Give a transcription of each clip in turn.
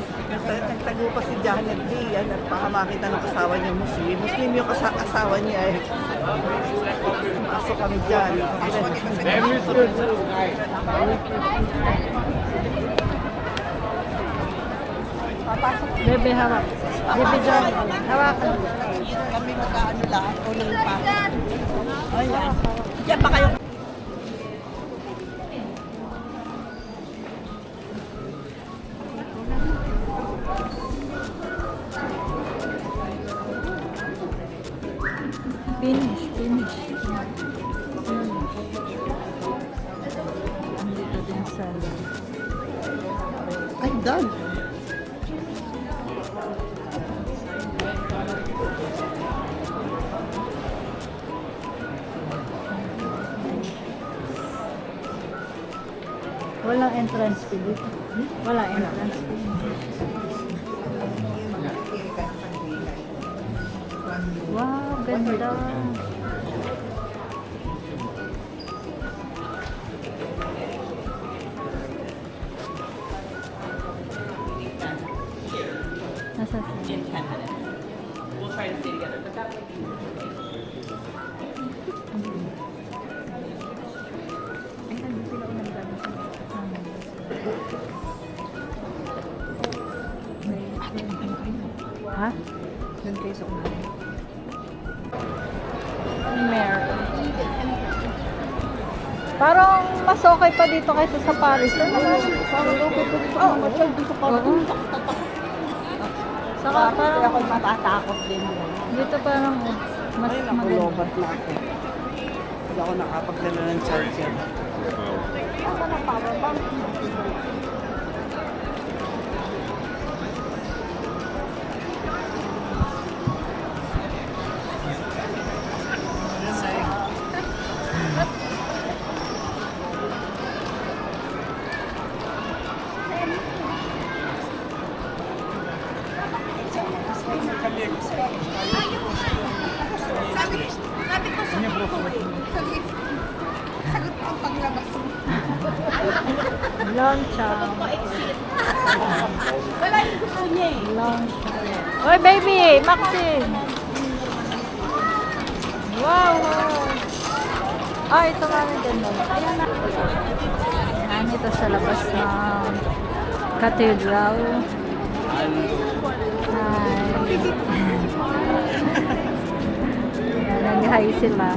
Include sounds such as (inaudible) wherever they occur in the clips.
sagrado. Nagtago pa si Janet Lee. Yan, nagpakamakita ng asawa niya Muslim. Muslim yung kasa- asawa niya eh. Pasok kami dyan. Bebe, hawak. Bebe, John. Hawakan. Kami mag-ano lang. Uling pa. Ayan. Diyan pa kayo. Walang entrance fee dito. Wala entrance fee. Wow, ganda. Nasa We'll try to stay together, but that might be. Parang mas okay pa dito kaysa sa Paris. Ano? Parang okay po dito. Oh, masyal dito pa. Oo. Saka Kaya parang ako matatakot din. dito parang mas Ay, maganda. nakulobat na ako. Hindi ako nakapagdala ng charger. Ako na power bank. Loncha. Loncha. Oy, baby! Maxine! Wow! Ah, ito nga rin ganda. Ayan na. Ayan, ito sa labas ng cathedral. Hi. (laughs) Nag-hi sila.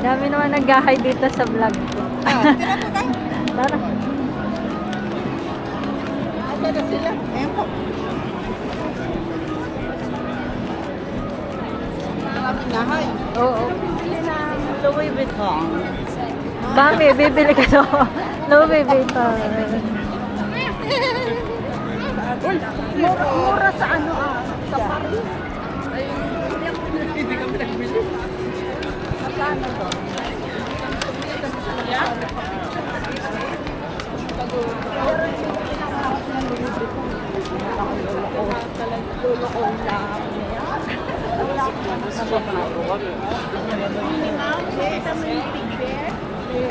Dami naman nag-hi dito sa vlog ko. Tara. Asa na sila? Ayan po. Maraming nahay. Oo. Louis Vuitton. Mami, bibili ka no? Louis Vuitton. Mura, mura sa ano ah? Sa Paris. Hindi kami nagbili. Magkano to?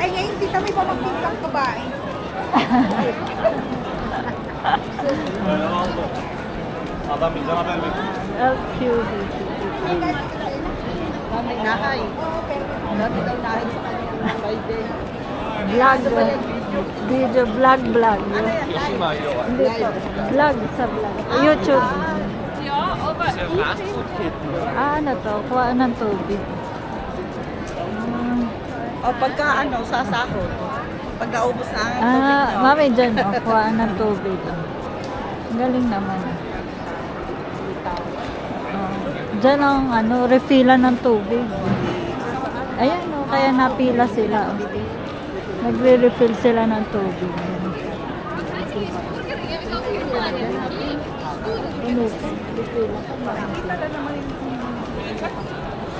Ay, ngayon, tita, may pamagpiplang babae. Adam bize haber ver. Mami, nahay. Nahay sa kanya. Friday. Vlog. Video, vlog, vlog. Po. Vlog sa vlog. YouTube. Ah, ano to? Kuha ng tubig. Ah, O pagka ano, sasahod. Pag naubos na ang tubig Ah, nyo. mami dyan, oh, kuha ng tubig. Ang Galing naman. Oh, dyan ang ano, refillan ng tubig. Ayan, oh, kaya napila sila. oh. Nagre-refill sila ng tubig.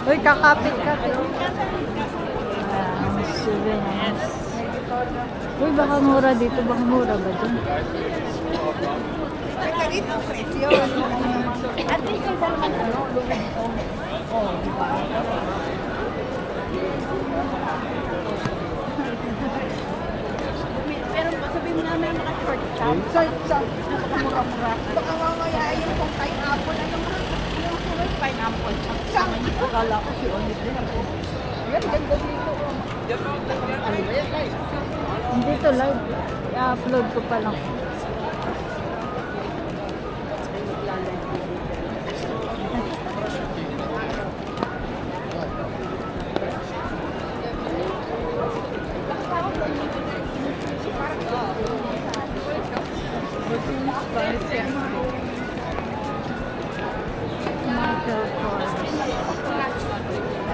Uy, kakapit ka. Ayan, souvenirs. Uy, baka mura dito. Baka mura ba dun? Teka dito ang presyo. At least yung naman ano. Oh, di ba? Pero sabihin mo namin top. Short top. Napakamura-mura. Baka mamaya yung kung pineapple. Ano nga? Yung kulay pineapple. Saan? Akala ko si Onit din ako. Yan, ganda dito. Ano ba yan, live. I-upload ko pa lang.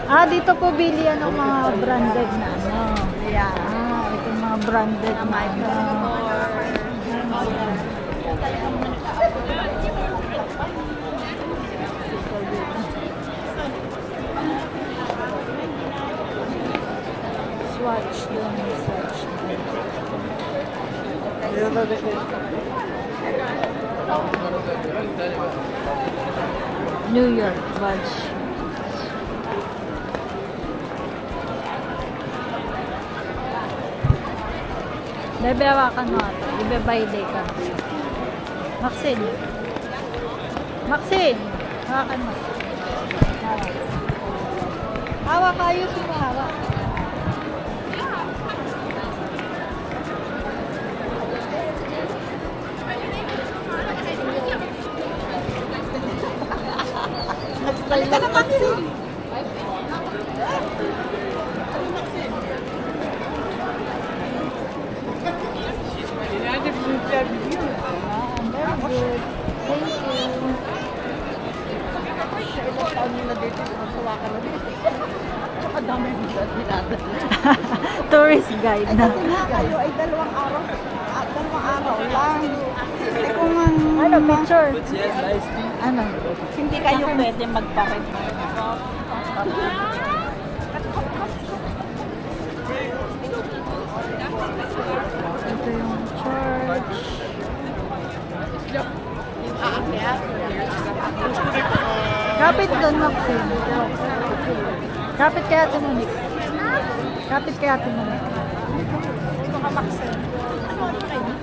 Ah, dito po bilihan ng mga branded na ano. Yeah. Ah, ito yung mga branded na ano. Swatch may swatch. New York Watch. Bebe, hawakan mo ito. Ibe by day ka. Maxine. Maxine! Hawakan mo. Hawak. Hawak ayos (laughs) mo hawak. Halika na, Maxine. Ah, very good. Thank you. Ilang (laughs) taon na dito, masawa ka na dito. Tsaka dami dito at binata. Tourist guide na. kasi nga kayo ay dalawang araw. Ah, dalawang araw lang. Eh kung ang... Ano, picture? Ano? Hindi kayo pwede magparit. Ito (laughs) Kapit doon, Maxine. Kapit kaya tinunik. Kapit kaya tinunik. Dito ka, Maxine. Ano, ano kayo dito?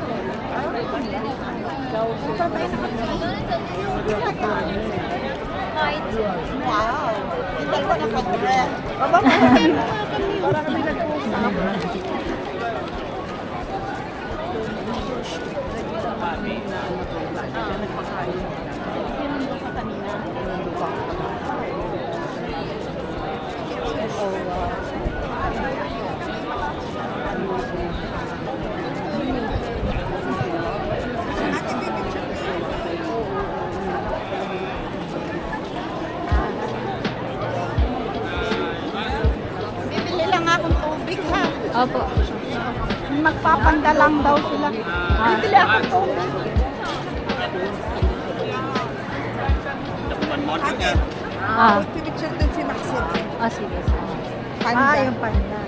Wow! Yung dalawa na pa-dress. Aba, para Opo. Magpapanda lang daw sila. Ah. Bibili akong tubig. Ate, Ah, picture din si Maxine. ah sige. Panda. Ah, yung panda.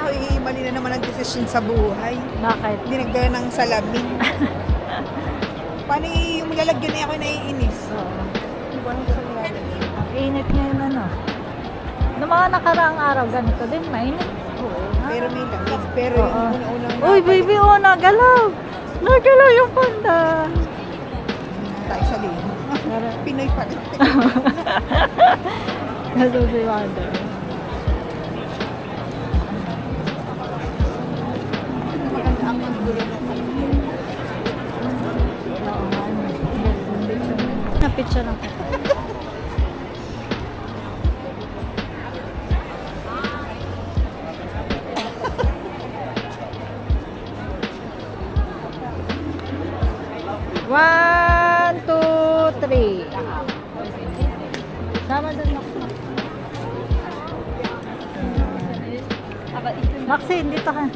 Ay, mali na naman ang desisyon sa buhay. Bakit? Hindi nagdala ng salamin. (laughs) Paano yung lalagyan niya ako naiinis? Oo. Ang init ngayon ano. Noong mga nakaraang araw, ganito din, mainit. Oo, pero may lamig. Pero Oo. yung una-unang Uy, baby, oh, nagalaw! Nagalaw yung panda! tayo sa. Tara. Pinoy pa rin. Nasusiwado. Maganda ang magdulo ng ano. Na-picture lang. One, Maxine, dito ka.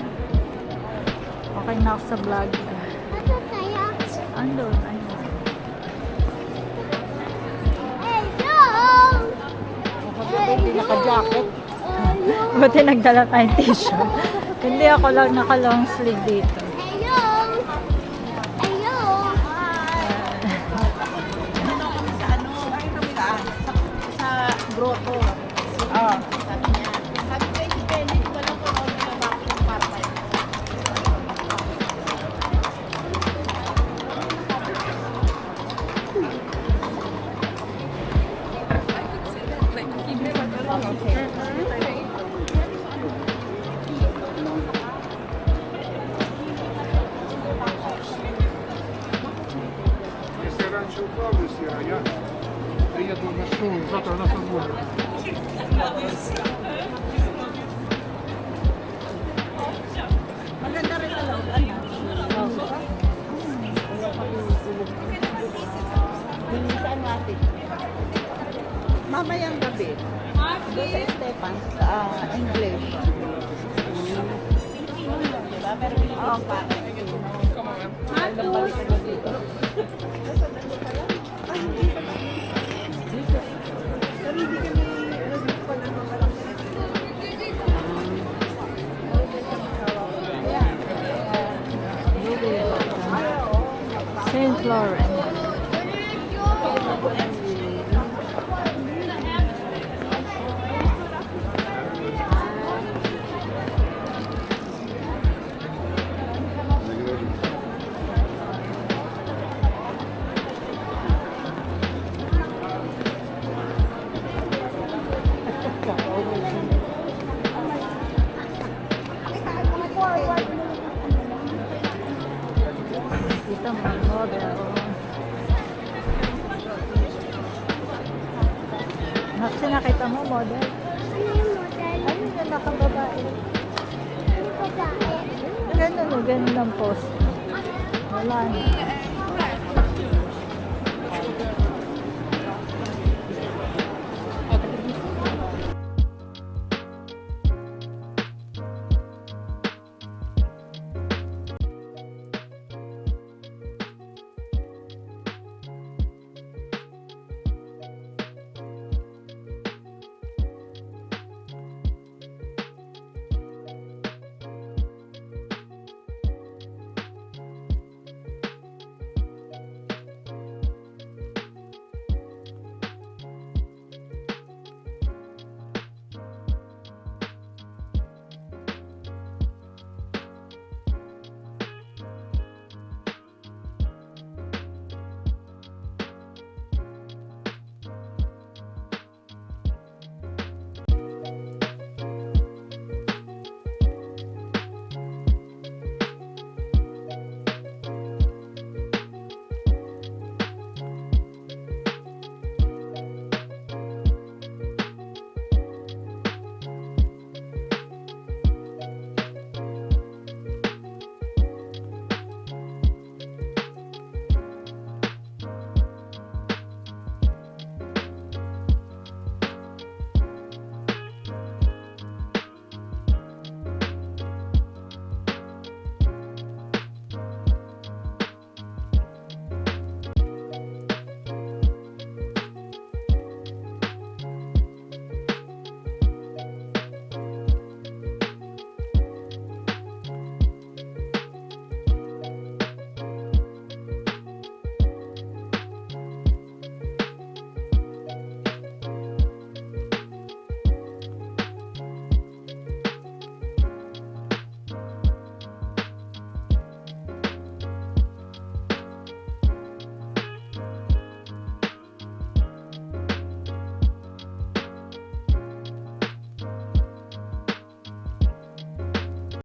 Okay na ako sa vlog. Ano kaya? Ano? Ano? Hello! Hindi naka-jacket. (laughs) Buti nagdala tayong t-shirt. Hindi ako lang naka-long sleeve dito. Hello! Hello! Ano ano? Ay kami sa ano, grotto. приеду на шоу, завтра на футболе. Binisan natin. Mamayang gabi. Doon sa Stefan, uh, ah, English. Filipino lang, diba? Pero Filipino pa. Ha? magandang post. Wala na.